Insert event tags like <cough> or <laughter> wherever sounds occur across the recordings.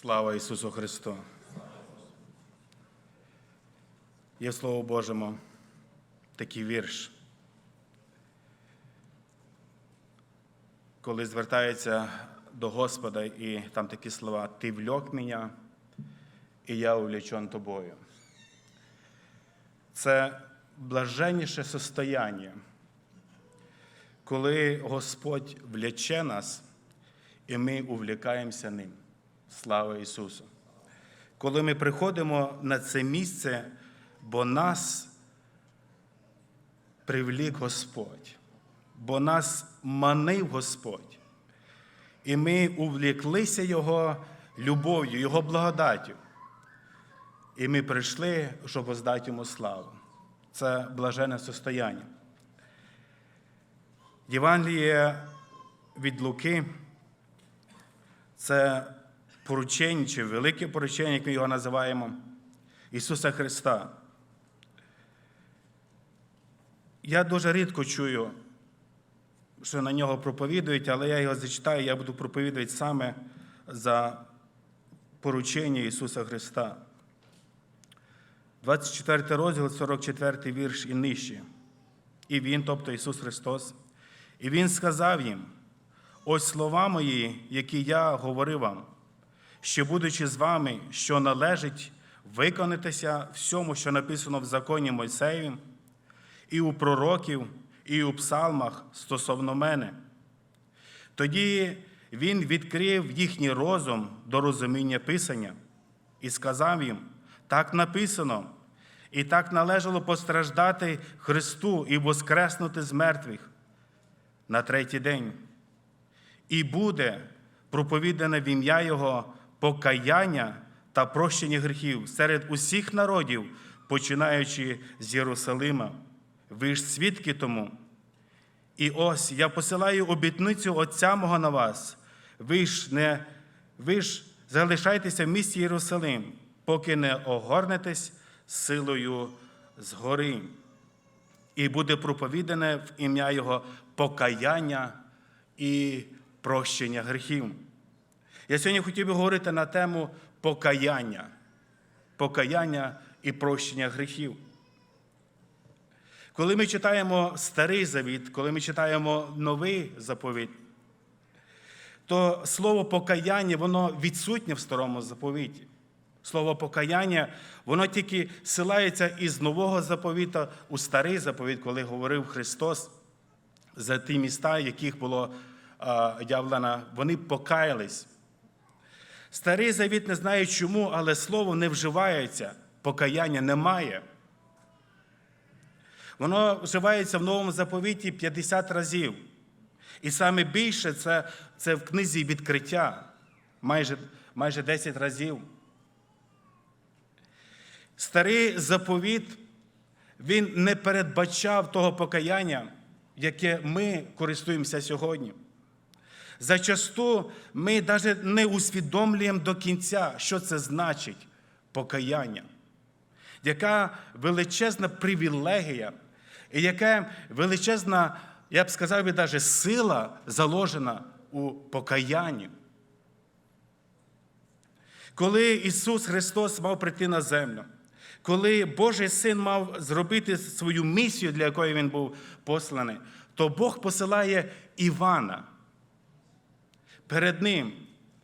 Слава Ісусу Христу! Є в Слово Божому такий вірш. Коли звертається до Господа, і там такі слова Ти влек мене, і я увлечен тобою. Це блаженніше состояння, коли Господь влече нас, і ми увлікаємося ним. Слава Ісусу! Коли ми приходимо на це місце, бо нас привлік Господь, бо нас манив Господь, і ми увліклися Його любов'ю, Його благодаттю. І ми прийшли, щоб воздати йому славу. Це блаженне состояння. Євангеліє від Луки це поручення, чи велике поручення, як ми його називаємо, Ісуса Христа. Я дуже рідко чую, що на нього проповідують, але я його зачитаю, я буду проповідувати саме за поручення Ісуса Христа. 24 розділ, 44 вірш і нижче. І Він, тобто Ісус Христос, і Він сказав їм: ось слова мої, які я говорив вам, що, будучи з вами, що належить виконатися всьому, що написано в законі Мойсеєвім, і у пророків, і у псалмах стосовно мене. Тоді він відкрив їхній розум до розуміння Писання і сказав їм: так написано, і так належало постраждати Христу і воскреснути з мертвих на третій день. І буде проповідане в ім'я Його покаяння та прощення гріхів серед усіх народів, починаючи з Єрусалима. Ви ж свідки тому. І ось я посилаю обітницю Отця мого на вас. Ви ж не ви ж залишайтеся в місті Єрусалим, поки не огорнетесь силою згори. І буде проповідане в ім'я Його покаяння і прощення гріхів. Я сьогодні хотів би говорити на тему покаяння, покаяння і прощення гріхів. Коли ми читаємо старий завіт, коли ми читаємо новий заповідь, то слово покаяння, воно відсутнє в старому заповіті. Слово покаяння, воно тільки силається із нового заповіта у старий заповіт, коли говорив Христос за ті міста, яких було явлено, вони покаялись. Старий завіт не знає чому, але слово не вживається, покаяння немає. Воно вживається в новому заповіті 50 разів. І саме більше це, це в книзі відкриття майже, майже 10 разів. Старий заповіт, він не передбачав того покаяння, яке ми користуємося сьогодні. Зачасту ми навіть не усвідомлюємо до кінця, що це значить покаяння, яка величезна привілегія, і яка величезна, я б сказав би, навіть сила заложена у покаянні. Коли Ісус Христос мав прийти на землю, коли Божий син мав зробити свою місію, для якої він був посланий, то Бог посилає Івана. Перед ним,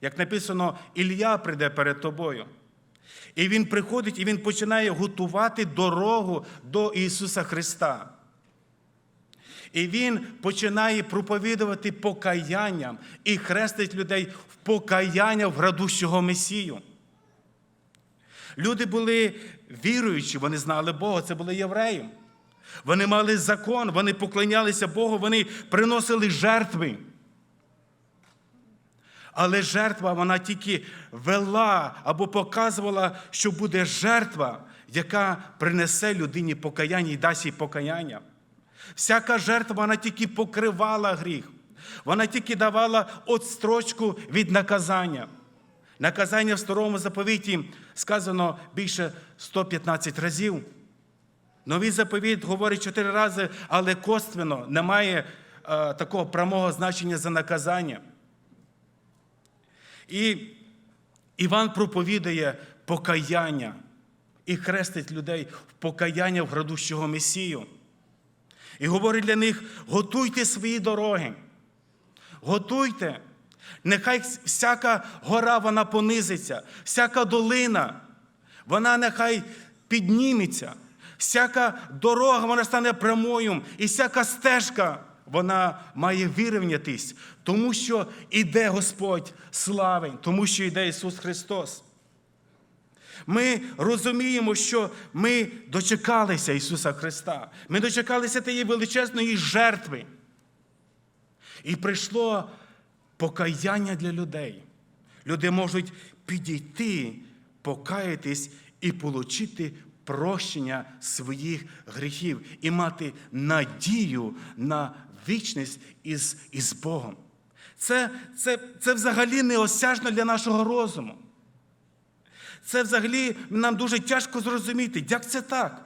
як написано, Ілля прийде перед тобою. І він приходить і він починає готувати дорогу до Ісуса Христа. І він починає проповідувати покаянням і хрестить людей в покаяння в градущого Месію. Люди були віруючі, вони знали Бога, це були євреї. Вони мали закон, вони поклонялися Богу, вони приносили жертви. Але жертва вона тільки вела або показувала, що буде жертва, яка принесе людині покаяння і дасть їй покаяння. Всяка жертва вона тільки покривала гріх, вона тільки давала отстрочку від наказання. Наказання в старому заповіті сказано більше 115 разів. Новий заповіт говорить чотири рази, але косвенно немає е, такого прямого значення за наказання. І Іван проповідує покаяння і хрестить людей в покаяння в градущого Месію. І говорить для них: готуйте свої дороги, готуйте. Нехай всяка гора вона понизиться, всяка долина, вона нехай підніметься, всяка дорога вона стане прямою, і всяка стежка вона має вирівнятись, тому що іде Господь слави, тому що йде Ісус Христос. Ми розуміємо, що ми дочекалися Ісуса Христа. Ми дочекалися тієї величезної жертви. І прийшло покаяння для людей. Люди можуть підійти, покаятись і отримати прощення своїх гріхів і мати надію на вічність із, із Богом. Це, це, це взагалі неосяжно для нашого розуму. Це взагалі нам дуже тяжко зрозуміти, як це так.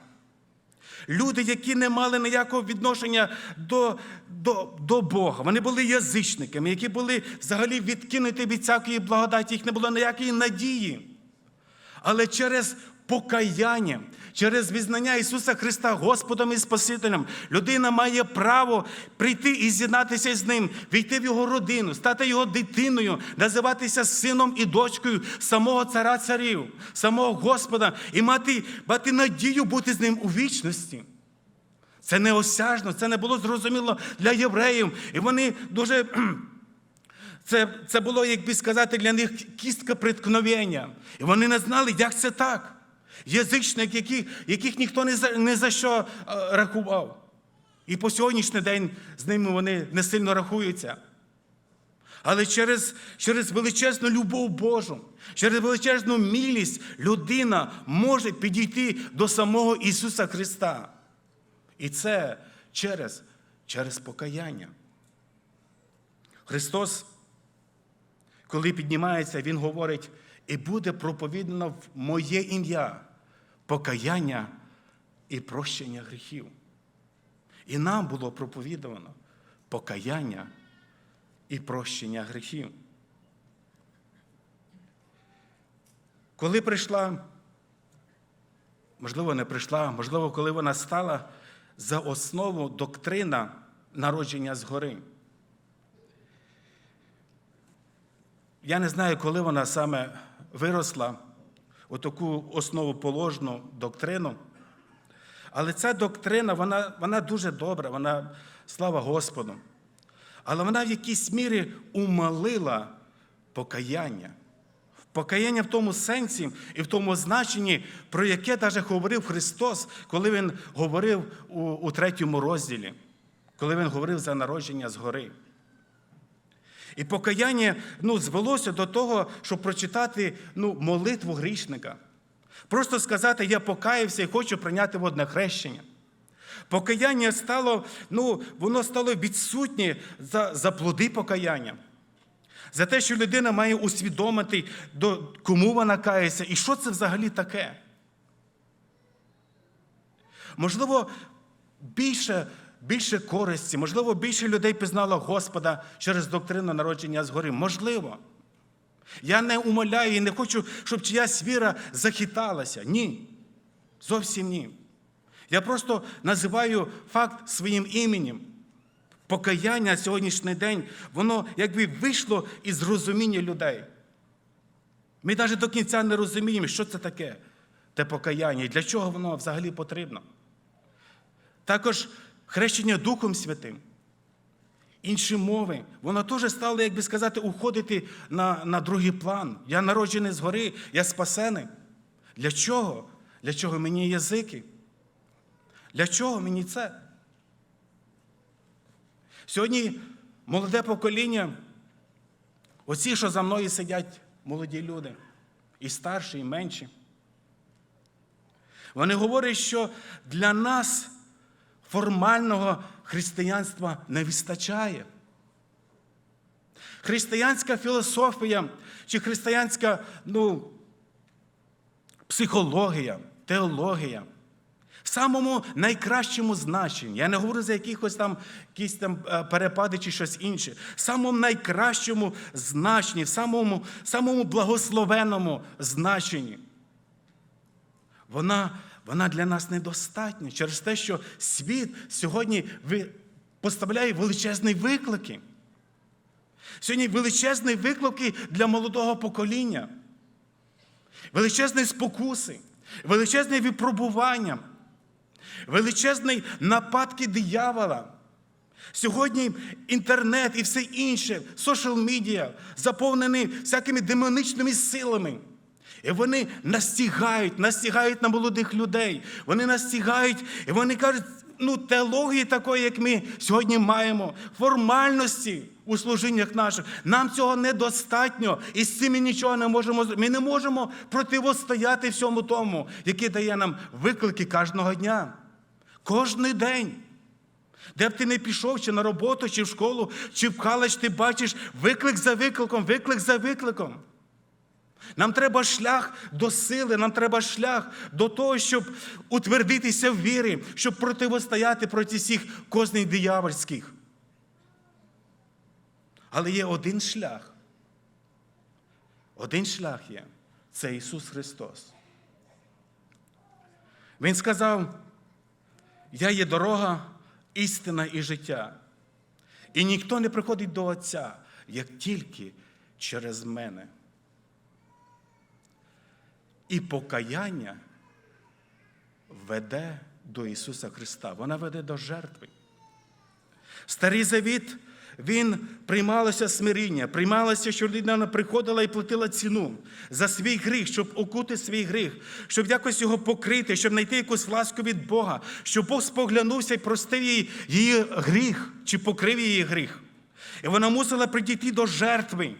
Люди, які не мали ніякого відношення до, до, до Бога, вони були язичниками, які були взагалі відкинуті від всякої благодаті, їх не було ніякої надії. Але через покаяння, через визнання Ісуса Христа Господом і Спасителем, людина має право прийти і з'єднатися з Ним, війти в Його родину, стати Його дитиною, називатися сином і дочкою самого цара царів, самого Господа і мати, мати надію бути з ним у вічності. Це неосяжно, це не було зрозуміло для євреїв. І вони дуже. <clears throat> Це це було, як би сказати, для них кістка приткновення. І вони не знали, як це так. Язичник, яких, яких ніхто не за, не за що рахував. І по сьогоднішній день з ними вони не сильно рахуються. Але через, через величезну любов Божу, через величезну милість людина може підійти до самого Ісуса Христа. І це через, через покаяння. Христос коли піднімається, Він говорить, і буде проповідано в моє ім'я покаяння і прощення гріхів. І нам було проповідано покаяння і прощення гріхів. Коли прийшла, можливо, не прийшла, можливо, коли вона стала за основу доктрина народження згори. Я не знаю, коли вона саме виросла у таку основоположну доктрину. Але ця доктрина, вона, вона дуже добра, вона, слава Господу. Але вона в якійсь мірі умалила покаяння. Покаяння в тому сенсі і в тому значенні, про яке навіть говорив Христос, коли Він говорив у, у третьому розділі, коли Він говорив за народження згори. І покаяння ну, звелося до того, щоб прочитати ну, молитву грішника. Просто сказати, я покаявся і хочу прийняти водне хрещення. Покаяння стало, ну, воно стало відсутнє за, за плоди покаяння. За те, що людина має усвідомити, до, кому вона кається, і що це взагалі таке. Можливо, більше більше користі, можливо, більше людей пізнало Господа через доктрину народження згори. Можливо. Я не умоляю і не хочу, щоб чиясь віра захиталася. Ні. Зовсім ні. Я просто називаю факт своїм іменем. Покаяння сьогоднішній день, воно якби вийшло із розуміння людей. Ми навіть до кінця не розуміємо, що це таке, те покаяння і для чого воно взагалі потрібно. Також хрещення Духом Святим, інші мови, воно теж стало, як би сказати, уходити на на другий план. Я народжений згори, я спасений. Для чого? Для чого мені язики? Для чого мені це? Сьогодні молоде покоління, оці, що за мною сидять молоді люди, і старші, і менші. Вони говорять, що для нас формального християнства не вистачає. Християнська філософія чи християнська ну, психологія, теологія, В самому найкращому значенні. Я не говорю за якихось там, якісь там е, перепади чи щось інше. В самому найкращому значенні, в самому, самому благословенному значенні. Вона, вона для нас недостатня через те, що світ сьогодні поставляє величезні виклики. Сьогодні величезні виклики для молодого покоління, величезні спокуси, величезне випробування, величезні нападки диявола. Сьогодні інтернет і все інше, сошал медіа заповнені всякими демоничними силами. І вони настігають, настігають на молодих людей. Вони настігають, і вони кажуть, ну, теології такої, як ми сьогодні маємо, формальності у служіннях наших. Нам цього недостатньо, і з цим ми нічого не можемо. Ми не можемо противостояти всьому тому, який дає нам виклики кожного дня. Кожний день. Де б ти не пішов, чи на роботу, чи в школу, чи в коледж, ти бачиш виклик за викликом, виклик за викликом. Нам треба шлях до сили, нам треба шлях до того, щоб утвердитися в вірі, щоб противостояти проти всіх козней диявольських. Але є один шлях. Один шлях є це Ісус Христос. Він сказав: Я є дорога, істина і життя. І ніхто не приходить до Отця, як тільки через мене. І покаяння веде до Ісуса Христа. Вона веде до жертви. Старий завіт, він приймалося смиріння, приймалося, що людина приходила і платила ціну за свій гріх, щоб окути свій гріх, щоб якось його покрити, щоб знайти якусь ласку від Бога, щоб Бог споглянувся і простив їй її гріх чи покрив її гріх. І вона мусила прийти до жертви.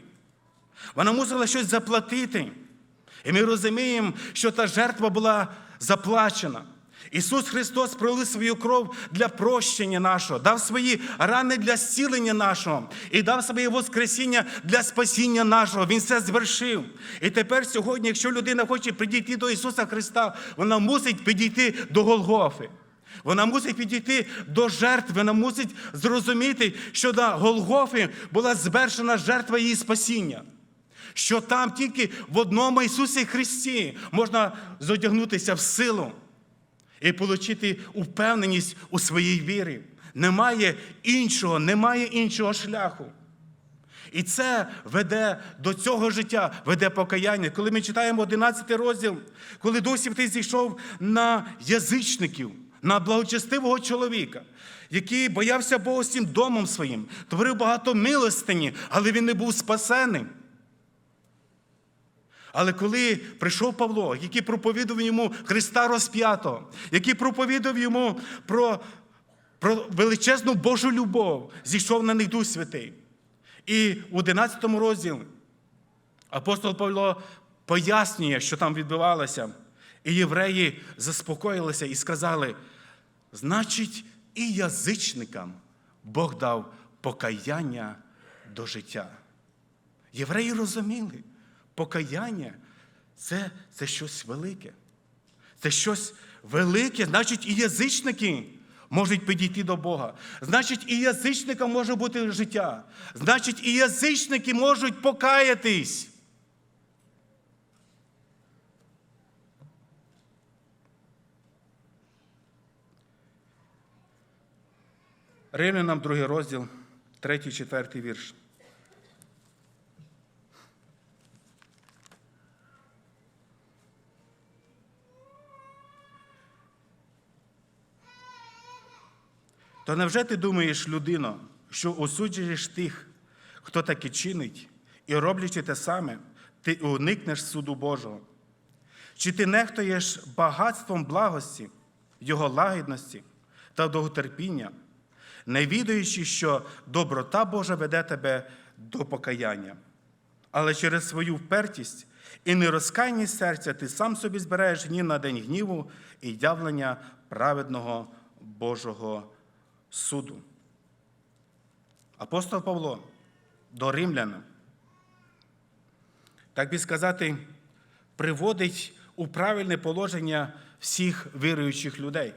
Вона мусила щось заплатити. І ми розуміємо, що та жертва була заплачена. Ісус Христос пролив свою кров для прощення нашого, дав свої рани для зцілення нашого і дав своє Воскресіння для спасіння нашого. Він все звершив. І тепер сьогодні, якщо людина хоче підійти до Ісуса Христа, вона мусить підійти до Голгофи. Вона мусить підійти до жертви, вона мусить зрозуміти, що на Голгофі була звершена жертва її спасіння. Що там тільки в одному Ісусі Христі можна зодягнутися в силу і отримати впевненість у своїй вірі. Немає іншого, немає іншого шляху. І це веде до цього життя, веде покаяння. Коли ми читаємо 11 розділ, коли досі ти зійшов на язичників, на благочестивого чоловіка, який боявся Бога всім домом своїм, творив багато милостині, але він не був спасеним. Але коли прийшов Павло, який проповідав йому Христа розп'ятого, який проповідав йому про, про величезну Божу любов, зійшов на них Дух Святий. І в 11 розділі апостол Павло пояснює, що там відбувалося. І євреї заспокоїлися і сказали: значить, і язичникам Бог дав покаяння до життя. Євреї розуміли, покаяння це, це щось велике. Це щось велике, значить, і язичники можуть підійти до Бога. Значить, і язичникам може бути життя. Значить, і язичники можуть покаятись. Римлянам другий розділ, третій, четвертий вірш. То невже ти думаєш, людино, що осуджуєш тих, хто таке чинить, і роблячи те саме, ти уникнеш суду Божого? Чи ти нехтуєш багатством благості, Його лагідності та довготерпіння, не відаючи, що доброта Божа веде тебе до покаяння, але через свою впертість і нерозкайність серця ти сам собі збираєш гнів на день гніву і явлення праведного Божого суду. Апостол Павло до римлян, так би сказати, приводить у правильне положення всіх віруючих людей.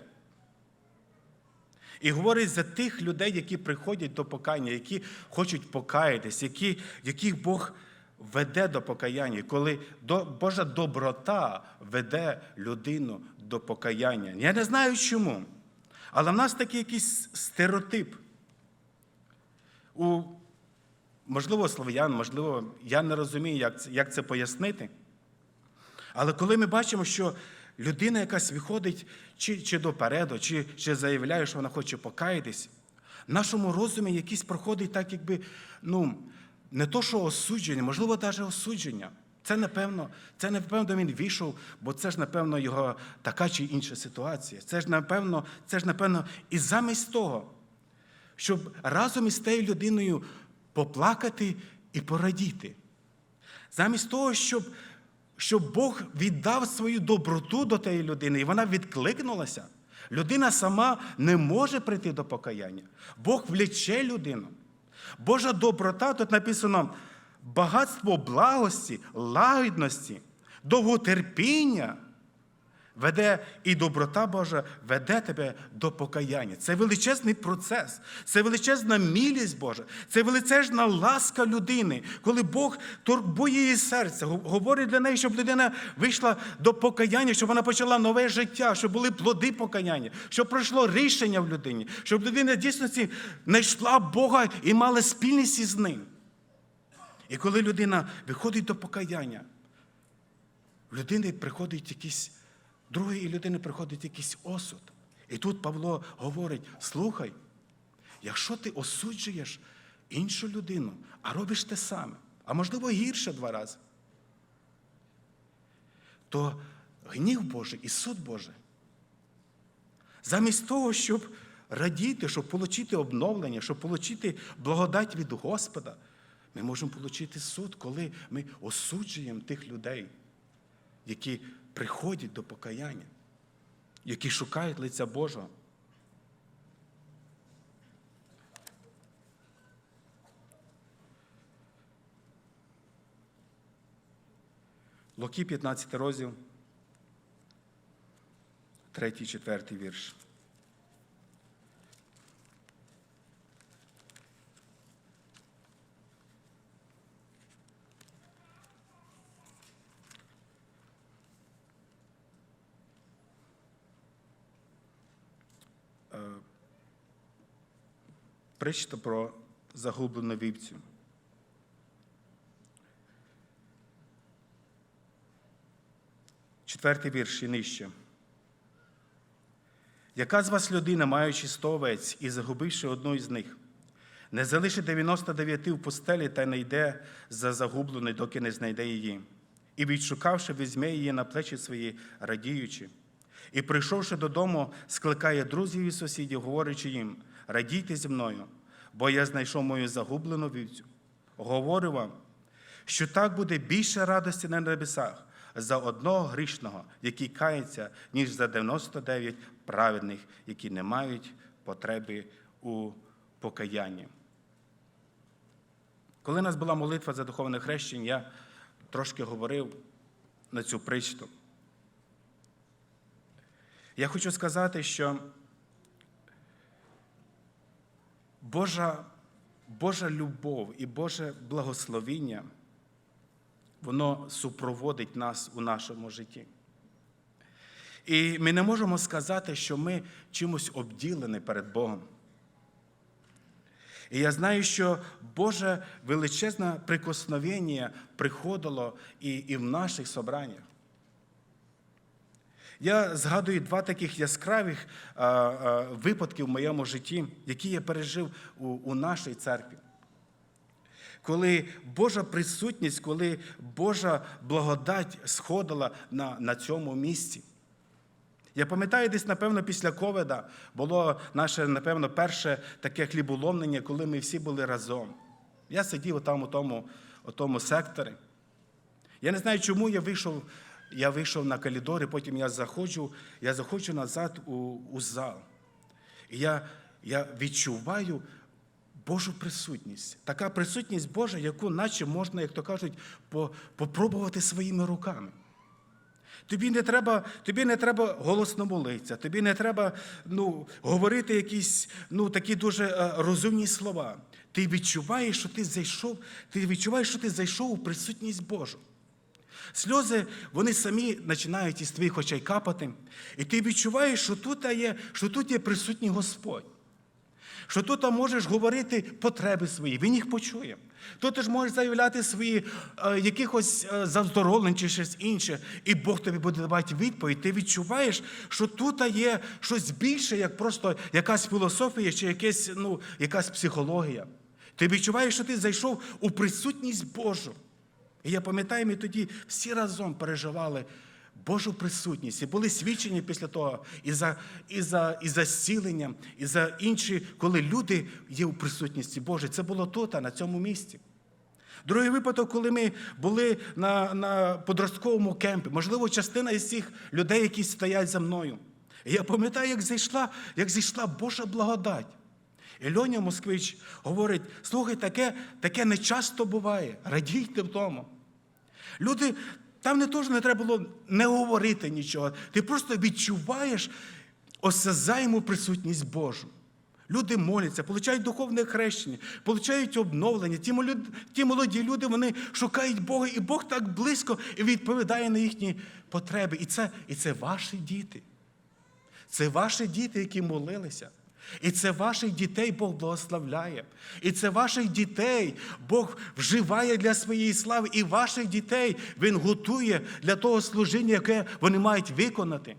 І говорить за тих людей, які приходять до покаяння, які хочуть покаятись, які, яких Бог веде до покаяння, коли до, Божа доброта веде людину до покаяння. Я не знаю чому, але в нас такий якийсь стереотип. У, можливо, слов'ян, можливо, я не розумію, як це, як це пояснити. Але коли ми бачимо, що людина якась виходить чи, чи допереду, чи, чи заявляє, що вона хоче покаятись, в нашому розумі якийсь проходить так, якби, ну, не то, що осудження, можливо, навіть осудження. Це напевно, це напевно він війшов, бо це ж, напевно, його така чи інша ситуація. Це ж, напевно, це ж, напевно, і замість того, щоб разом із тією людиною поплакати і порадіти. Замість того, щоб, щоб Бог віддав свою доброту до тієї людини, і вона відкликнулася, людина сама не може прийти до покаяння. Бог вліче людину. Божа доброта тут написано багатство благості, лагідності, довготерпіння. Веде і доброта Божа веде тебе до покаяння. Це величезний процес, це величезна мілість Божа, це величезна ласка людини, коли Бог турбує її серце, говорить для неї, щоб людина вийшла до покаяння, щоб вона почала нове життя, щоб були плоди покаяння, щоб пройшло рішення в людині, щоб людина дійсно знайшла Бога і мала спільність із ним. І коли людина виходить до покаяння, в людини приходить якийсь другої людини приходить якийсь осуд. І тут Павло говорить: слухай, якщо ти осуджуєш іншу людину, а робиш те саме, а можливо гірше два рази, то гнів Божий і суд Божий. Замість того, щоб радіти, щоб отримати обновлення, щоб отримати благодать від Господа, ми можемо отримати суд, коли ми осуджуємо тих людей, які приходять до покаяння, які шукають лиця Божого. Луки 15 розділ, 3, 4 вірш. Причта про загублену вівцю. Четвертий вірш і нижче. Яка з вас людина, маючи сто овець і загубивши одну із них, не залишить 99 в пустелі та не йде за загубленою, доки не знайде її, і, відшукавши, візьме її на плечі свої, радіючи, і, прийшовши додому, скликає друзів і сусідів, говорячи їм: радійте зі мною, бо я знайшов мою загублену вівцю. Говорю вам, що так буде більше радості на небесах за одного грішного, який кається, ніж за 99 праведних, які не мають потреби у покаянні. Коли у нас була молитва за духовне хрещення, я трошки говорив на цю причту. Я хочу сказати, що Божа, Божа любов і Боже благословіння, воно супроводить нас у нашому житті. І ми не можемо сказати, що ми чимось обділені перед Богом. І я знаю, що Боже величезне прикосновення приходило і, і в наших собраннях. Я згадую два таких яскравих а, а, випадки в моєму житті, які я пережив у, у нашій церкві. Коли Божа присутність, коли Божа благодать сходила на, на цьому місці. Я пам'ятаю, десь, напевно, після ковіда було наше, напевно, перше таке хліболомлення, коли ми всі були разом. Я сидів там у тому, у тому секторі. Я не знаю, чому я вийшов я вийшов на коридор, і потім я заходжу, я заходжу назад у, у зал. І я, я відчуваю Божу присутність. Така присутність Божа, яку наче можна, як то кажуть, попробувати своїми руками. Тобі не треба, тобі не треба голосно молитися, тобі не треба ну, говорити якісь ну, такі дуже е, розумні слова. Ти відчуваєш, що ти зайшов, ти відчуваєш, що ти зайшов у присутність Божу. Сльози, вони самі починають із твоїх очей капати, і ти відчуваєш, що тут є, що тут є присутній Господь. Що тут можеш говорити потреби свої, він їх почує. Тут ти ж можеш заявляти свої е, якихось е, завздоровлень чи щось інше, і Бог тобі буде давати відповідь. Ти відчуваєш, що тут є щось більше, як просто якась філософія чи якась, ну, якась психологія. Ти відчуваєш, що ти зайшов у присутність Божу. І я пам'ятаю, ми тоді всі разом переживали Божу присутність і були свідчені після того і за, і за, і за зцілення, і за інші, коли люди є у присутності Божій. Це було тут, а на цьому місці. Другий випадок, коли ми були на, на подростковому кемпі, можливо, частина із цих людей, які стоять за мною. І я пам'ятаю, як зайшла, як зайшла Божа благодать. І Льоня Москвич говорить: слухай, таке, таке не часто буває. Радійте в тому. Люди, там не теж не треба було не говорити нічого. Ти просто відчуваєш осязаєму присутність Божу. Люди моляться, получають духовне хрещення, получають обновлення. Ті молоді, люди вони шукають Бога, і Бог так близько відповідає на їхні потреби. І це, і це ваші діти. Це ваші діти, які молилися. І це ваших дітей Бог благословляє. І це ваших дітей Бог вживає для своєї слави. І ваших дітей Він готує для того служіння, яке вони мають виконати.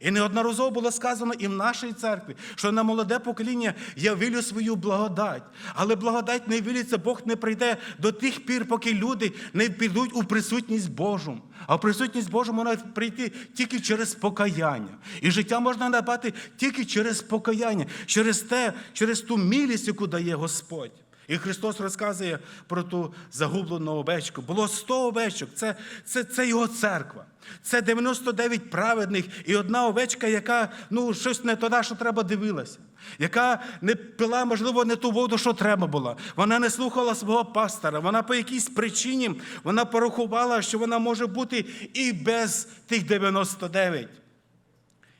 І неодноразово було сказано і в нашій церкві, що на молоде покоління я вилю свою благодать. Але благодать не виліться, Бог не прийде до тих пір, поки люди не підуть у присутність Божу. А в присутність Божу можна прийти тільки через покаяння. І життя можна набати тільки через покаяння, через те, через ту милість, яку дає Господь. І Христос розказує про ту загублену овечку. Було 100 овечок, це, це, це його церква. Це 99 праведних і одна овечка, яка ну, щось не туди, що треба дивилася, яка не пила, можливо, не ту воду, що треба було. Вона не слухала свого пастора. Вона по якійсь причині вона порахувала, що вона може бути і без тих 99.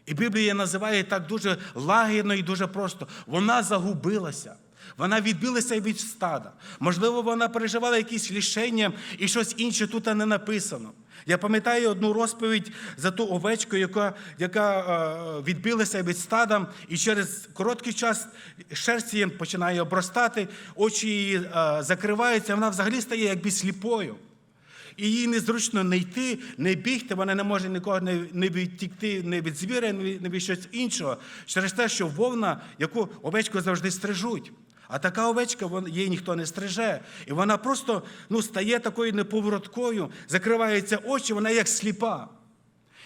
І Біблія називає так дуже лагідно і дуже просто. Вона загубилася. Вона відбилася від стада. Можливо, вона переживала якісь лішення і щось інше тут не написано. Я пам'ятаю одну розповідь за ту овечку, яка яка е, відбилася від стада, і через короткий час шерсть її починає обростати, очі її е, закриваються, вона взагалі стає якби сліпою. І їй незручно не йти, не бігти, вона не може нікого не, відтікти не від від, не від щось іншого. Через те, що вовна, яку овечку завжди стрижуть. А така овечка, її ніхто не стриже. І вона просто ну, стає такою неповороткою, закриваються очі, вона як сліпа.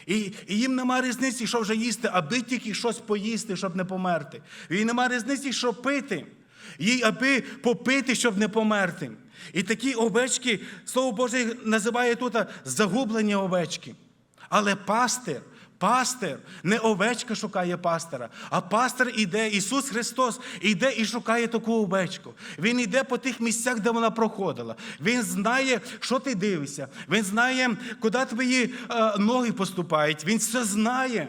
І, і їм нема різниці, що вже їсти, аби тільки щось поїсти, щоб не померти. Їй нема різниці, що пити. Їй аби попити, щоб не померти. І такі овечки, слово Боже, називає тут загублені овечки. Але пастир, пастир, не овечка шукає пастира, а пастир іде, Ісус Христос іде і шукає таку овечку. Він йде по тих місцях, де вона проходила. Він знає, що ти дивишся. Він знає, куди твої е, ноги поступають. Він все знає.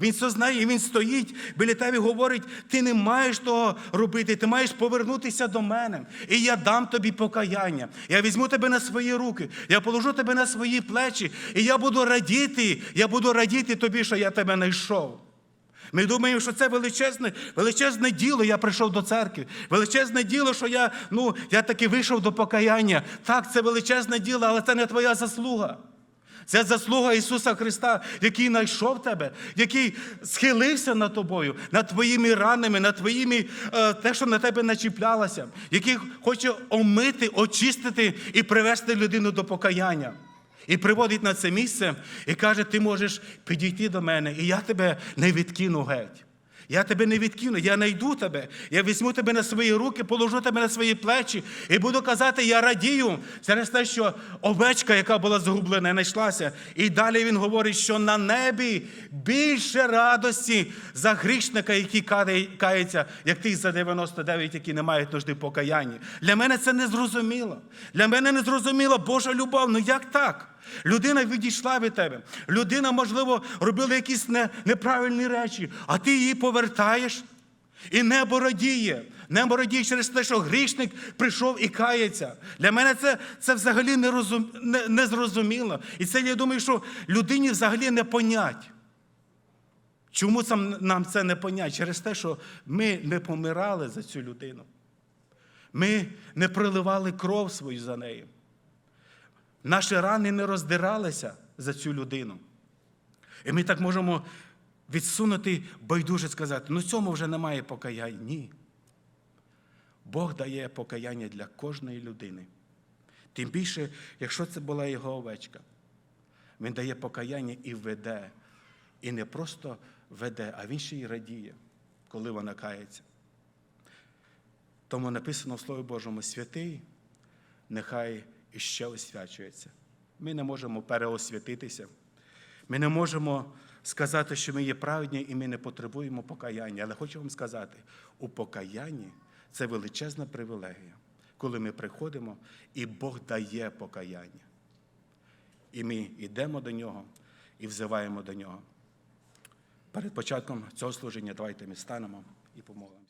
Він це знає, і він стоїть біля тебе і говорить: ти не маєш того робити, ти маєш повернутися до мене. І я дам тобі покаяння. Я візьму тебе на свої руки, я положу тебе на свої плечі, і я буду радіти, я буду радіти тобі, що я тебе знайшов. Ми думаємо, що це величезне, величезне діло. Я прийшов до церкви. Величезне діло, що я, ну, я таки вийшов до покаяння. Так, це величезне діло, але це не твоя заслуга. Це заслуга Ісуса Христа, який знайшов тебе, який схилився над тобою, над твоїми ранами, над твоїми е, те, що на тебе начіплялося, який хоче омити, очистити і привести людину до покаяння. І приводить на це місце і каже: ти можеш підійти до мене, і я тебе не відкину геть. Я тебе не відкину, я знайду тебе, я візьму тебе на свої руки, положу тебе на свої плечі і буду казати, я радію через те, що овечка, яка була загублена, знайшлася. І далі він говорить, що на небі більше радості за грішника, який кає- кається, як тих за 99, які не мають нужди покаяння. Для мене це не зрозуміло. Для мене не зрозуміла Божа любов. Ну як так? Людина відійшла від тебе. Людина, можливо, робила якісь не- неправильні речі, а ти її повертаєш. І небо радіє. Небо радіє через те, що грішник прийшов і кається. Для мене це, це взагалі не не, незрозуміло. І це я думаю, що людині взагалі не понять. Чому це нам це не понять? Через те, що ми не помирали за цю людину. Ми не проливали кров свою за неї. Наші рани не роздиралися за цю людину. І ми так можемо відсунути байдуже сказати, ну цьому вже немає покаяння. Ні. Бог дає покаяння для кожної людини. Тим більше, якщо це була його овечка. Він дає покаяння і веде. І не просто веде, а він ще й радіє, коли вона кається. Тому написано в Слові Божому святий, нехай іще освячується. Ми не можемо переосвятитися. Ми не можемо сказати, що ми є праведні і ми не потребуємо покаяння. Але хочу вам сказати, у покаянні це величезна привілегія, коли ми приходимо і Бог дає покаяння. І ми йдемо до нього і взиваємо до нього. Перед початком цього служення давайте ми станемо і помолимо.